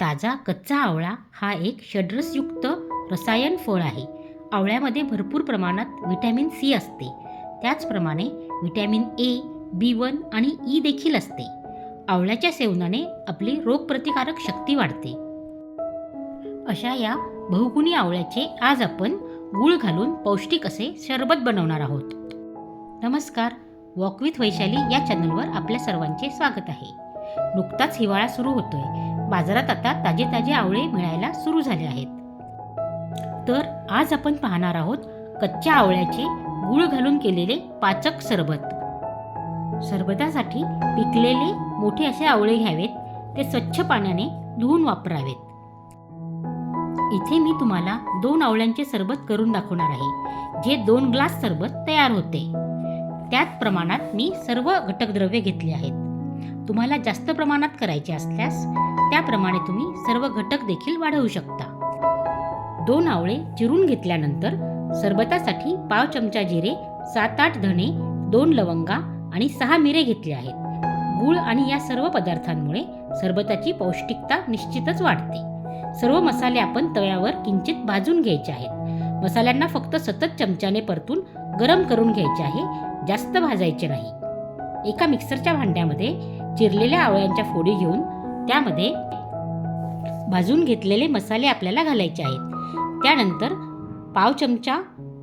ताजा कच्चा आवळा हा एक षड्रसयुक्त रसायन फळ आहे. आवळ्यामध्ये भरपूर प्रमाणात व्हिटॅमिन सी असते. त्याचप्रमाणे व्हिटॅमिन ए बी वन आणि ई देखील असते. आवळ्याच्या सेवनाने आपली रोगप्रतिकारक शक्ती वाढते. अशा या बहुगुणी आवळ्याचे आज आपण गूळ घालून पौष्टिक असे सरबत बनवणार आहोत. नमस्कार. वॉक विथ वैशाली या चॅनलवर आपल्या सर्वांचे स्वागत आहे. नुकताच हिवाळा सुरू होतोय. बाजारात आता ताजे ताजे आवळे मिळायला सुरू झाले आहेत. तर आज आपण पाहणार आहोत कच्च्या आवळ्याचे गूळ घालून केलेले पाचक सरबत. सरबतासाठी पिकलेले मोठे असे आवळे घ्यावेत ते स्वच्छ पाण्याने धुवून वापरावेत. इथे मी तुम्हाला दोन आवळ्यांचे सरबत करून दाखवणार आहे जे दोन ग्लास सरबत तयार होते. त्याच प्रमाणात मी सर्व घटकद्रव्ये घेतली आहेत. तुम्हाला जास्त प्रमाणात करायचे असल्यास त्याप्रमाणे तुम्ही सर्व घटक देखील वाढवू शकता. दोन आवळे चिरून घेतल्यानंतर सरबतासाठी पाव चमचा जिरे सात आठ धणे दोन लवंगा आणि सहा मिरे घेतले आहेत. गूळ आणि या सर्व पदार्थांमुळे सरबताची पौष्टिकता निश्चितच वाढते. सर्व मसाले आपण तव्यावर किंचित भाजून घ्यायचे आहेत. मसाल्यांना फक्त सतत चमच्याने परतून गरम करून घ्यायचे आहे जास्त भाजायचे नाही. एका मिक्सरच्या भांड्यामध्ये चिरलेल्या आवळ्यांच्या फोडी घेऊन त्यामध्ये भाजून घेतलेले मसाले आपल्याला घालायचे आहेत. त्यानंतर पाव चमचा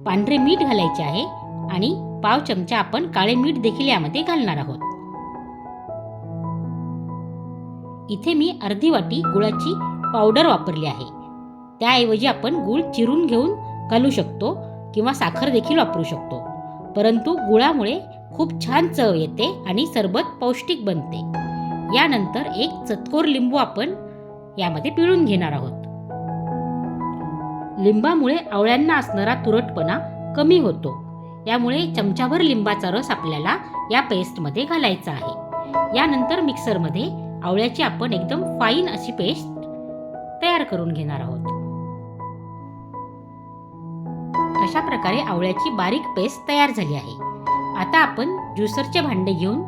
पांढरे मीठ घालायचे आहे आणि पाव चमचा आपण काळे मीठ देखील यामध्ये घालणार आहोत. इथे मी अर्धी वाटी गुळाची पावडर वापरली आहे. त्याऐवजी आपण गूळ चिरून घेऊन घालू शकतो किंवा साखर देखील वापरू शकतो. परंतु गुळामुळे खूप छान चव येते आणि सरबत पौष्टिक बनते. यानंतर एक चतकोर लिंबू आपण यामध्ये पिळून घेणार आहोत. लिंबामुळे आवळ्यांना असणारा तुरटपणा कमी होतो. यामुळे चमचाभर लिंबाचा रस आपल्याला या पेस्टमध्ये घालायचा आहे. यानंतर मिक्सरमध्ये आवळ्याची आपण एकदम फाईन अशी पेस्ट तयार करून घेणार आहोत. अशा प्रकारे आवळ्याची बारीक पेस्ट तयार झाली आहे. आता आपण ज्युसरचे भांडे घेऊन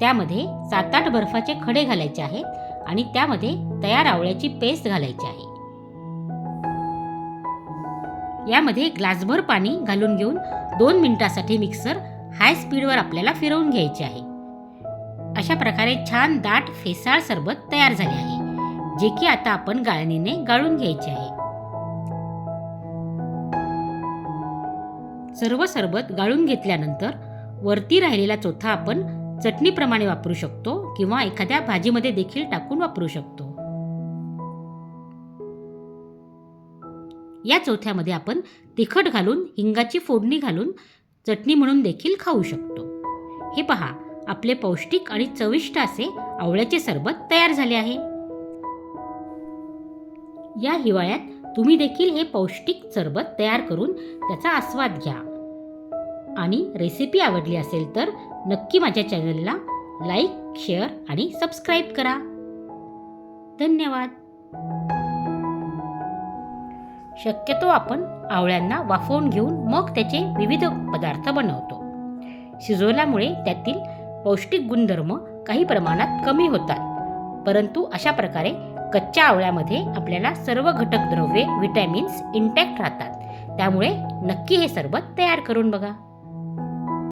त्यामध्ये सात आठ बर्फाचे खडे घालायचे आहेत आणि त्यामध्ये तयार आवळ्याची पेस्ट घालायची आहे. यामध्ये ग्लासभर पाणी घालून घेऊन दोन मिनिटासाठी मिक्सर हाय स्पीडवर आपल्याला फिरवून घ्यायचे आहे. अशा प्रकारे छान दाट फेसाळ सरबत तयार झाले आहे जे की आता आपण गाळणीने गाळून घ्यायचे आहे. सर्व सरबत गाळून घेतल्यानंतर वरती राहिलेला चोथा आपण चटणीप्रमाणे वापरू शकतो किंवा एखाद्या भाजीमध्ये देखील टाकून वापरू शकतो. या चौथ्यामध्ये आपण तिखट घालून हिंगाची फोडणी घालून चटणी म्हणून देखील खाऊ शकतो. हे पहा आपले पौष्टिक आणि चविष्ट असे आवळ्याचे सरबत तयार झाले आहे. या हिवाळ्यात तुम्ही देखील हे पौष्टिक सरबत तयार करून त्याचा आस्वाद घ्या. आणि रेसिपी आवडली असेल तर नक्की माझ्या चॅनलला लाईक शेअर आणि सबस्क्राईब करा. धन्यवाद. शक्यतो आपण आवळ्यांना वाफवून घेऊन मग त्याचे विविध पदार्थ बनवतो. शिजवल्यामुळे त्यातील पौष्टिक गुणधर्म काही प्रमाणात कमी होतात. परंतु अशा प्रकारे कच्च्या आवळ्यामध्ये आपल्याला सर्व घटक द्रव्ये विटॅमिन्स इंटॅक्ट राहतात. त्यामुळे नक्की हे सरबत तयार करून बघा.